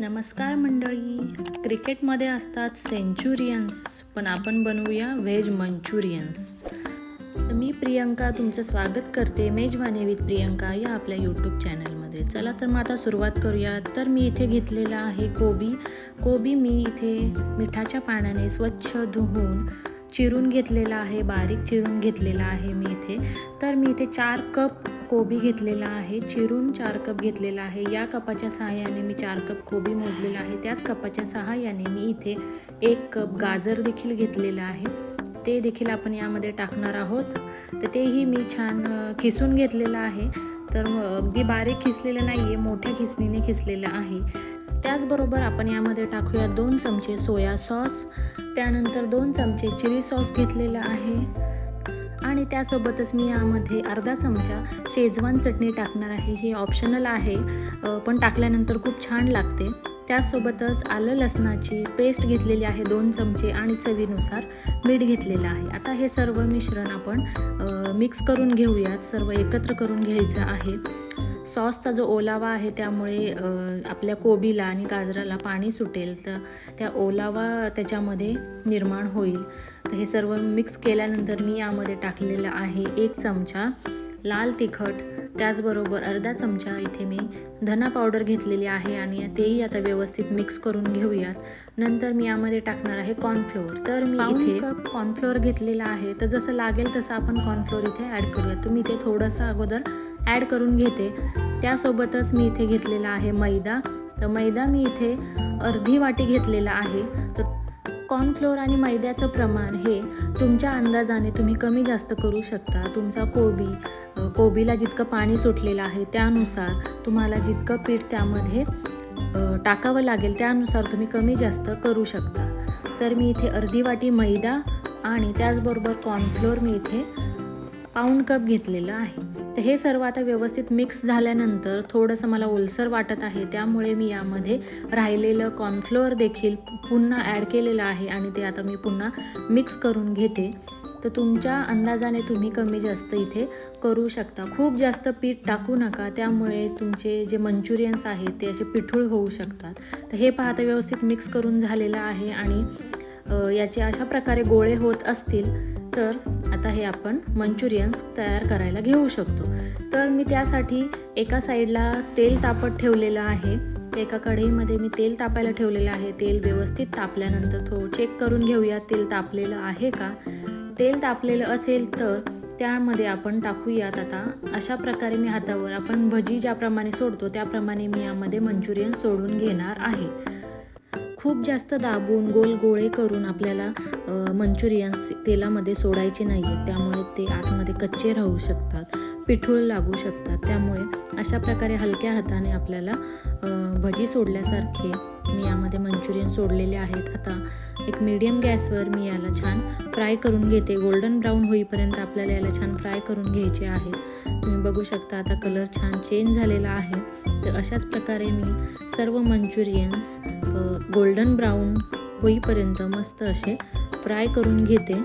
नमस्कार मंडळी. क्रिकेटमध्ये असतात सेंचुरियन्स पण आपण बनवूया व्हेज मंचुरियन्स. तर मी प्रियंका तुमचं स्वागत करते मेजवानी विथ प्रियंका या आपल्या यूट्यूब चॅनलमध्ये चला तर मग आता सुरुवात करूया. तर मी इथे घेतलेला आहे कोबी. कोबी मी इथे मिठाच्या पाण्याने स्वच्छ धुवून चिरून घेतलेला आहे बारीक चिरून घेतलेला आहे मी इथे. तर मी इथे चार कप कोबी घेतलेला आहे चिरून चार कप घेतलेला आहे. या कपाच्या सहाय्याने मी चार कप कोबी मोजलेला आहे. त्याच कपाच्या सहाय्याने मी इथे एक कप गाजर देखील घेतलेला आहे. ते देखील आपण यामध्ये टाकणार आहोत. तर तेही मी छान खिसून घेतलेलं आहे. तर अगदी बारीक खिसलेलं नाही आहे मोठ्या खिसणीने खिसलेलं आहे. त्याचबरोबर आपण यामध्ये टाकूया दोन चमचे सोया सॉस. त्यानंतर दोन चमचे चिली सॉस घेतलेला आहे. आणि त्यासोबतच मी यामध्ये अर्धा चमचा शेजवान चटणी टाकणार आहे. हे ऑप्शनल आहे. पण टाकल्यानंतर खूप छान लागते. त्यासोबतच आलं लसणाची पेस्ट घेतलेली आहे दोन चमचे आणि चवीनुसार मीठ घेतलेलं आहे. आता हे सर्व मिश्रण आपण मिक्स करून घेऊयात. सर्व एकत्र करून घ्यायचं आहे. सॉसचा जो ओलावा आहे त्यामुळे आपल्या कोबीला आणि गाजराला पाणी सुटेल तर त्या ओलावा त्याच्यामध्ये निर्माण होईल. तर हे सर्व मिक्स केल्यानंतर मी यामध्ये टाकलेलं आहे एक चमचा लाल तिखट त्याचबरोबर अर्धा चमचा इथे मी धना पावडर घेतलेली आहे आणि तेही आता व्यवस्थित मिक्स करून घेऊयात. नंतर मी यामध्ये टाकणार आहे कॉर्नफ्लोअर तर मी इथे कप कॉर्नफ्लोअर घेतलेला आहे. तर जसं लागेल तसं आपण कॉर्नफ्लोअर इथे ॲड करूयात. तर मी इथे थोडंसं अगोदर ॲड करून घेते. त्यासोबतच मी इथे घेतलेला आहे मैदा. तर मैदा मी इथे अर्धी वाटी घेतलेला आहे. तर कॉर्नफ्लोअर आणि मैद्याचं प्रमाण हे तुमच्या अंदाजाने तुम्ही कमी जास्त करू शकता. तुमचा कोबी कोबीला जितकं पाणी सुटलेलं आहे त्यानुसार तुम्हाला जितकं पीठ त्यामध्ये टाकावं लागेल त्यानुसार तुम्ही कमी जास्त करू शकता. तर मी इथे अर्धी वाटी मैदा आणि त्याचबरोबर कॉर्नफ्लोअर मी इथे पाऊंड कप घेतलेलं आहे. तर हे सर्व आता व्यवस्थित मिक्स झाल्यानंतर थोडंसं मला ओलसर वाटत आहे. त्यामुळे मी यामध्ये राहिलेलं कॉर्नफ्लोअर देखील पुन्हा ॲड केलेलं आहे आणि ते आता मी पुन्हा मिक्स करून घेते. तर तुमच्या अंदाजाने तुम्ही कमी जास्त इथे करू शकता. खूप जास्त पीठ टाकू नका. त्यामुळे तुमचे जे मंचुरियन्स आहेत ते असे पिठूळ होऊ शकतात. तर हे पाहता व्यवस्थित मिक्स करून झालेलं आहे आणि याचे अशा प्रकारे गोळे होत असतील. तर आता हे आपण मंचुरियन्स तयार करायला घेऊ शकतो. तर मी त्यासाठी एका साईडला तेल तापत ठेवलेलं आहे. एका कढईमध्ये मी तेल तापायला ठेवलेलं आहे. तेल व्यवस्थित तापल्यानंतर थोडं चेक करून घेऊया तेल तापलेलं आहे का? तेल तापलेलं असेल तर त्यामध्ये आपण टाकूयात आता. अशा प्रकारे मी हातावर आपण भजी ज्याप्रमाणे सोडतो त्याप्रमाणे मी यामध्ये मंचुरियन सोडून घेणार आहे. खूप जास्त दाबून गोल गोळे करून आपल्याला मंचुरियन्स तेलामध्ये सोडायचे नाही आहेत त्यामुळे ते आतमध्ये कच्चे राहू शकतात पिठूळ लागू शकतात. त्यामुळे अशा प्रकारे हलक्या हाताने आपल्याला भजी सोडल्यासारखे मी यामध्ये मंचुरियन सोडलेले आहेत. आता एक मीडियम गॅसवर मी याला छान फ्राय करून घेते. गोल्डन ब्राऊन होईपर्यंत आपल्याला याला छान फ्राय करून घ्यायचे आहे. तुम्ही बघू शकता आता कलर छान चेंज झालेला आहे. तर अशाच प्रकारे मी सर्व मंचुरियन्स गोल्डन ब्राऊन होईपर्यंत मस्त असे फ्राय करून घेते.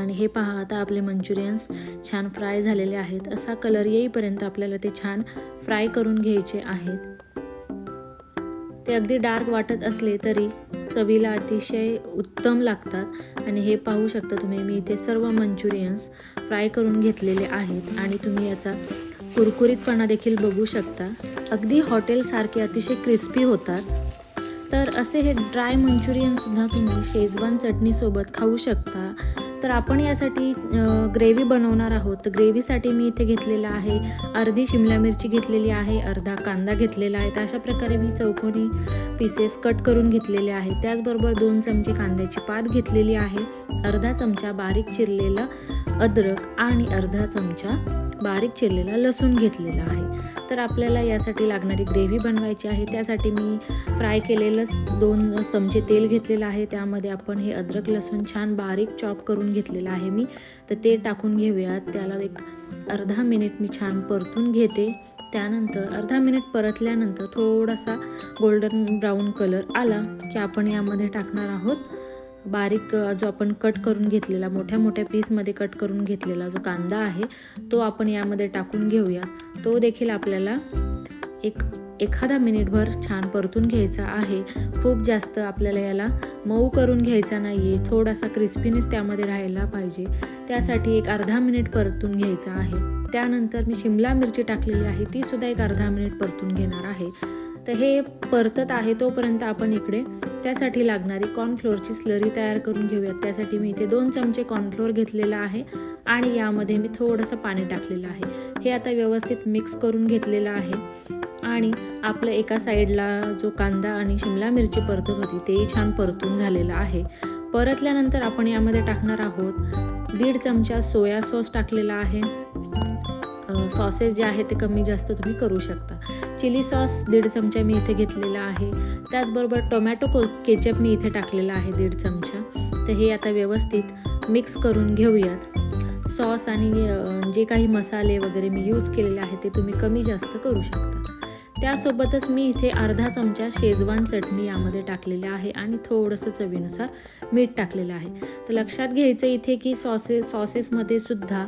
आणि हे पहा आता आपले मंचुरियन्स छान फ्राय झालेले आहेत. असा कलर येईपर्यंत आपल्याला ते छान फ्राय करून घ्यायचे आहेत. ते अगदी डार्क वाटत असले तरी चवीला अतिशय उत्तम लागतात. आणि हे पाहू शकता तुम्ही मी इथे सर्व मंचुरियन्स फ्राय करून घेतलेले आहेत. आणि तुम्ही याचा कुरकुरीतपणा देखील बघू शकता. अगदी हॉटेलसारखे अतिशय क्रिस्पी होतात. तर असे हे ड्राय मंचुरियनसुद्धा तुम्ही शेजवान चटणीसोबत खाऊ शकता. तर आपण यासाठी ग्रेव्ही बनवणार आहोत. तर ग्रेव्हीसाठी मी इथे घेतलेला आहे अर्धी शिमला मिरची घेतलेली आहे अर्धा कांदा घेतलेला आहे. तर अशा प्रकारे मी चौकोनी पीसेस कट करून घेतलेले आहे. त्याचबरोबर दोन चमचे कांद्याची पात घेतलेली आहे. अर्धा चमचा बारीक चिरलेला अद्रक आणि अर्धा चमचा बारीक चिरलेला लसूण घेतलेला आहे. तर आपल्याला यासाठी लागणारी ग्रेव्ही बनवायची आहे. त्यासाठी मी फ्राय केलेलंच दोन चमचे तेल घेतलेलं आहे. त्यामध्ये आपण हे अद्रक लसूण छान बारीक चॉप करून घेतलेलं आहे मी. तर ते टाकून घेऊयात. त्याला एक अर्धा मिनिट मी छान परतून घेते. त्यानंतर अर्धा मिनिट परतल्यानंतर थोडासा गोल्डन ब्राऊन कलर आला की आपण यामध्ये टाकणार आहोत. बारीक जो आपण कट करून घेतलेला मोठ्या मोठ्या पीसमध्ये कट करून घेतलेला जो कांदा आहे तो आपण यामध्ये टाकून घेऊया. तो देखील आपल्याला एक एखादा मिनिटभर छान परतून घ्यायचा आहे खूप जास्त आपल्याला याला मऊ करून घ्यायचा नाही आहे थोडासा क्रिस्पीनेस त्यामध्ये राहायला पाहिजे. त्यासाठी एक अर्धा मिनिट परतून घ्यायचा आहे. त्यानंतर मी शिमला मिरची टाकलेली आहे ती सुद्धा एक अर्धा मिनिट परतून घेणार आहे. तर हे परतत आहे तोपर्यंत आपण इकडे त्यासाठी लागणारी कॉर्नफ्लोअरची स्लरी तयार करून घेऊयात. त्यासाठी मी इथे दोन चमचे कॉर्नफ्लोअर घेतलेला आहे आणि यामध्ये मी थोडंसं पाणी टाकलेलं आहे. हे आता व्यवस्थित मिक्स करून घेतलेलं आहे. आणि आपलं एका साईडला जो कांदा आणि शिमला मिरची परतत होती तेही छान परतून झालेलं आहे. परतल्यानंतर आपण यामध्ये टाकणार आहोत दीड चमचा सोया सॉस टाकलेला आहे. सॉसेस जे आहे ते कमी जास्त तुम्ही करू शकता. चिली सॉस दीड चमचा मी इथे घेतलेला आहे. त्याचबरोबर टोमॅटो को केचप मी इथे टाकलेला आहे दीड चमचा. तर हे आता व्यवस्थित मिक्स करून घेऊयात. सॉस आणि जे काही मसाले वगैरे मी यूज केलेले आहे ते तुम्ही कमी जास्त करू शकता. त्यासोबतच मी इथे अर्धा चमचा शेजवान चटणी यामध्ये टाकलेली आहे आणि थोडंसं चवीनुसार मीठ टाकलेलं आहे. तर लक्षात घ्यायचं इथे की सॉसेस सॉसेसमध्ये सुद्धा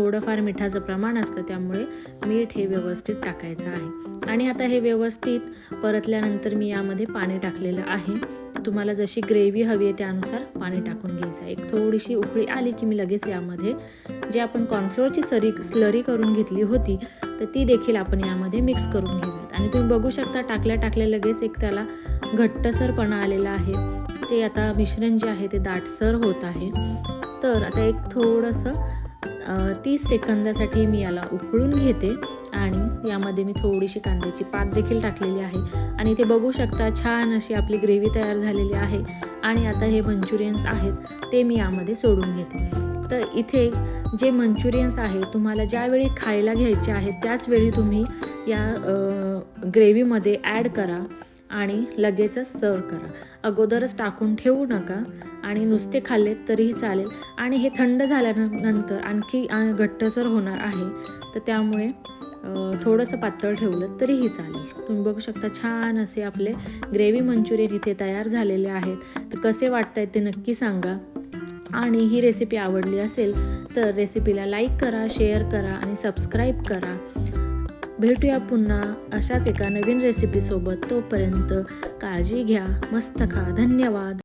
थोडंफार मिठाचं प्रमाण असतं त्यामुळे मीठ हे व्यवस्थित टाकायचं आहे. आणि आता हे व्यवस्थित परतल्यानंतर मी यामध्ये पाणी टाकलेलं आहे. तुम्हाला जशी ग्रेव्ही हवी आहे त्यानुसार पाणी टाकून घ्यायचं आहे. एक थोडीशी उकळी आली की मी लगेच यामध्ये जे आपण कॉर्नफ्लोअरची सरी स्लरी करून घेतली होती तर ती देखील आपण यामध्ये मिक्स करून घेऊयात. आणि तुम्ही बघू शकता टाकल्या टाकल्या लगेच एक त्याला घट्टसरपणा आलेला आहे. ते आता मिश्रण जे आहे ते दाटसर होत आहे. तर आता एक थोडंसं तीस सेकंदासाठी मी याला उकळून घेते आणि यामध्ये मी थोडीशी कांद्याची पात देखील टाकलेली आहे. आणि ते बघू शकता छान अशी आपली ग्रेव्ही तयार झालेली आहे. आणि आता हे मंचुरियन्स आहेत ते मी यामध्ये सोडून घेते. तर इथे जे मंचुरियन्स आहे तुम्हाला ज्यावेळी खायला घ्यायचे आहेत त्याचवेळी तुम्ही या ग्रेव्हीमध्ये ॲड करा. आणि लगेचच सर्व करा. अगोदरच टाकून ठेवू नका आणि नुसते खाल्ले तरीही चालेल. आणि हे थंड झाल्यानंतर आणखी घट्टसर होणार आहे तर त्यामुळे थोडंसं पातळ ठेवलं तरीही चालेल. तुम्ही बघू शकता छान असे आपले ग्रेव्ही मंचुरियन इथे तयार झालेले आहेत. तर कसे वाटत आहेत ते नक्की सांगा. आणि ही रेसिपी आवडली असेल तर रेसिपीला लाईक करा शेअर करा आणि सबस्क्राईब करा. भेटूया पुन्हा अशाच एका नवीन रेसिपीसोबत तोपर्यंत काळजी घ्या मस्त खा. धन्यवाद.